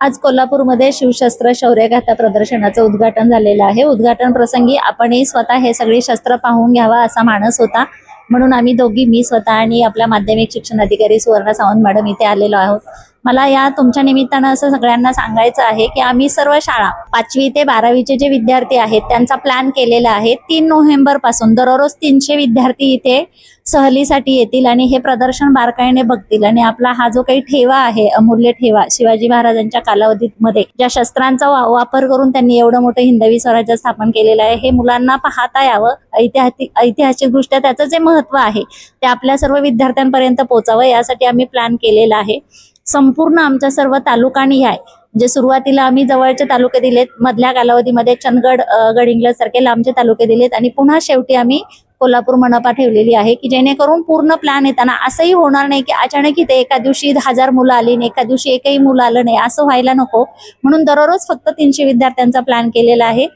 आज कोल्हापूरमध्ये शिवशस्त्र शौर्यगाथा प्रदर्शनाचं उद्घाटन झालेलं आहे. उद्घाटन प्रसंगी आपणही स्वतः हे सगळी शस्त्र पाहून घ्यावा असा मानस होता. म्हणून आम्ही दोघी मी स्वतः आणि आपल्या माध्यमिक शिक्षण अधिकारी सुवर्ण सावंत मॅडम इथे आलेलो आहोत. मला या तुमच्या निमित्तानं असं सगळ्यांना सांगायचं आहे की आम्ही सर्व शाळा पाचवी ते बारावीचे जे विद्यार्थी आहेत त्यांचा प्लॅन केलेला आहे. तीन नोव्हेंबरपासून दररोज तीनशे विद्यार्थी इथे सहलीसाठी येतील आणि हे प्रदर्शन बारकाईने बघतील. आणि आपला हा जो काही ठेवा आहे अमूल्य ठेवा शिवाजी महाराजांच्या कालावधीत मध्ये ज्या शस्त्रांचा वा- वापर करून त्यांनी एवढं मोठं हिंदवी स्वराज्य स्थापन केलेलं आहे हे मुलांना पाहता यावं. ऐतिहासिक ऐतिहासिक दृष्ट्या त्याचं जे महत्त्व आहे ते आपल्या सर्व विद्यार्थ्यांपर्यंत पोहोचावं यासाठी आम्ही प्लॅन केलेला आहे. संपूर्ण आमच्या सर्व तालुकानिहाय म्हणजे सुरुवातीला आम्ही जवळचे तालुके दिलेत मधल्या कालावधीमध्ये चंदगड अ, गडिंग्लज सारखे लांबचे तालुके दिलेत आणि पुन्हा शेवटी आम्ही कोल्हापूर मनपा ठेवलेली आहे की जेणेकरून पूर्ण प्लॅन येताना असंही होणार नाही की अचानक इथे एका दिवशी हजार मुलं आली नाही एका दिवशी एकही मुलं आलं नाही असं व्हायला नको. म्हणून दररोज फक्त तीनशे विद्यार्थ्यांचा प्लॅन केलेला आहे.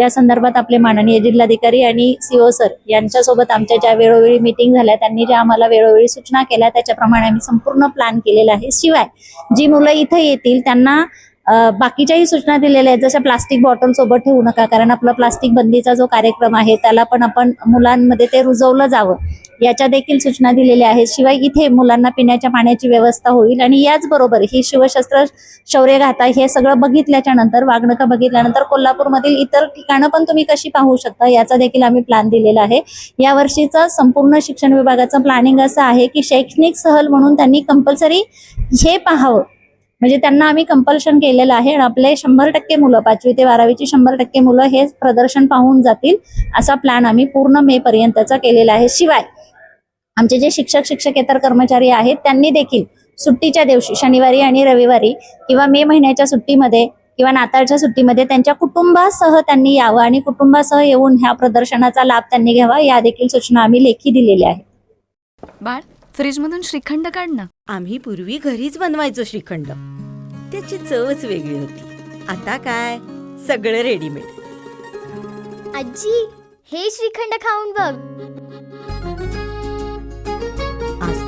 या संदर्भात आपले माननीय जिल्हाधिकारी आणि सीओ सर यांच्यासोबत आमच्या ज्या वेळोवेळी मिटिंग झाल्या त्यांनी ज्या आम्हाला वेळोवेळी सूचना केल्या त्याच्याप्रमाणे आम्ही संपूर्ण प्लॅन केलेला आहे. शिवाय जी मुलं इथं येतील त्यांना बाकीच्याही सूचना दिलेल्या आहेत जसं प्लास्टिक बॉटल सोबत ठेवू नका कारण आपला प्लास्टिक बंदीचा जो कार्यक्रम आहे त्याला पण आपण मुलांमध्ये ते रुजवलं जावं. याच्या देखील सूचना दिलेल्या आहेत. शिवाय इथे मुलांना पिण्याच्या पाण्याची व्यवस्था होईल आणि याचबरोबर ही शिवशस्त्र शौर्यघाता हे सगळं बघितल्याच्या नंतर वागणुका बघितल्यानंतर कोल्हापूरमधील इतर ठिकाणं पण तुम्ही कशी पाहू शकता याचा देखील आम्ही प्लॅन दिलेला आहे. या वर्षीचा संपूर्ण शिक्षण विभागाचं प्लॅनिंग असं आहे की शैक्षणिक सहल म्हणून त्यांनी कंपल्सरी हे पाहावं. म्हणजे त्यांना आम्ही कंपल्शन केलेलं आहे आणि आपले शंभर टक्के मुलं पाचवी ते बारावीची शंभर टक्के मुलं हे प्रदर्शन पाहून जातील असा प्लॅन आम्ही पूर्ण मे पर्यंतचा केलेला आहे. शिवाय आमचे जे शिक्षक शिक्षकेतर कर्मचारी आहेत त्यांनी देखील सुट्टीच्या दिवशी शनिवारी आणि रविवारी किंवा मे महिन्याच्या सुट्टीमध्ये किंवा नाताळच्या सुट्टीमध्ये त्यांच्या कुटुंबासह त्यांनी यावं आणि कुटुंबासह येऊन ह्या प्रदर्शनाचा लाभ त्यांनी घ्यावा या देखील सूचना आम्ही लेखी दिलेल्या आहेत. बाळ फ्रीजमधून श्रीखंड काढ ना. आम्ही पूर्वी घरीच बनवायचो श्रीखंड. त्याची चवच वेगळी होती. आता काय? सगळं रेडीमेड आजी हे श्रीखंड खाऊन बघ.